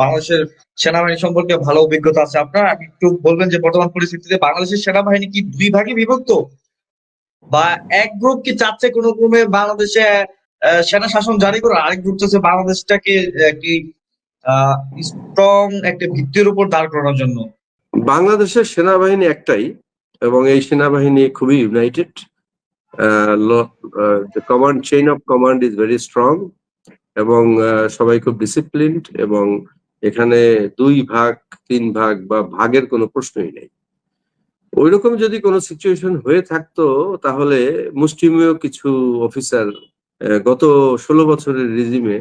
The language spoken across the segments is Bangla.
বাংলাদেশের সেনাবাহিনী সম্পর্কে ভালো অভিজ্ঞতা আছে। আপনার আপনি একটু বলবেন যে বর্তমান পরিস্থিতিতে বাংলাদেশের সেনাবাহিনী কি দুই ভাগে বিভক্ত? বা এক গ্রুপ কি চাচ্ছে কোনো ক্রমে বাংলাদেশে সেনা শাসন জারি করে আরেক গ্রুপ চাচ্ছে বাংলাদেশটাকে একটি স্ট্রং একটা ভিত্তির উপর দাঁড় করানোর জন্য। বাংলাদেশের সেনাবাহিনী একটাই এবং এই সেনাবাহিনী খুবই united command chain of command is very strong এবং সবাই খুব ডিসিপ্লিনড এবং এখানে দুই ভাগ, তিন ভাগ বা ভাগের কোনো প্রশ্নই নেই। ওইরকম যদি কোনো সিচুয়েশন হয়ে থাকতো, তাহলে মুষ্টিমেয় কিছু অফিসার গত ষোলো বছরের রিজিমে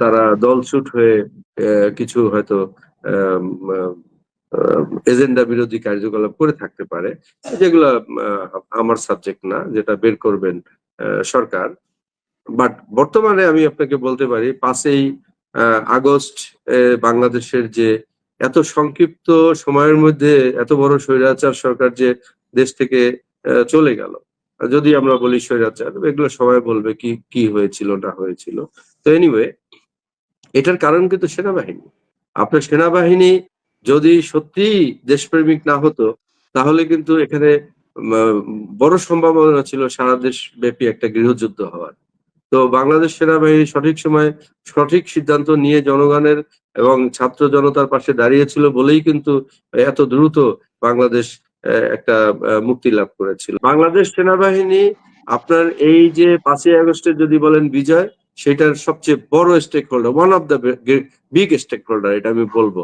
তারা দলছুট হয়ে কিছু হয়তো এজেন্ডা বিরোধী কার্যকলাপ করে থাকতে পারে, যেগুলো আমার সাবজেক্ট না, যেটা বের করবেন সরকার। বাট বর্তমানে আমি আপনাকে বলতে পারি, পাঁচই আগস্ট বাংলাদেশের যে এত সংক্ষিপ্ত সময়ের মধ্যে এত বড় স্বৈরাচার সরকার যে দেশ থেকে চলে গেল। যদি আমরা বলি স্বৈরাচার, এগুলো সবাই বলবে কি কি হয়েছিল, না হয়েছিল। তো এনিওয়ে এটার কারণ কিন্তু সেনাবাহিনী। আপনার সেনাবাহিনী যদি সত্যি দেশপ্রেমিক না হতো, তাহলে কিন্তু এখানে বড় সম্ভাবনা ছিল সারা দেশ ব্যাপী একটা গৃহযুদ্ধ হওয়ার। তো বাংলাদেশ সেনাবাহিনী সঠিক সময় সঠিক সিদ্ধান্ত নিয়ে জনগণের এবং ছাত্র জনতার পাশে দাঁড়িয়েছিল বলেই কিন্তু এত দ্রুত বাংলাদেশ একটা মুক্তি লাভ করেছিল। বাংলাদেশ সেনাবাহিনী আপনার এই যে পাঁচই আগস্টের যদি বলেন বিজয়, সেটার সবচেয়ে বড় stakeholder one of the big stakeholder এটা আমি বলব।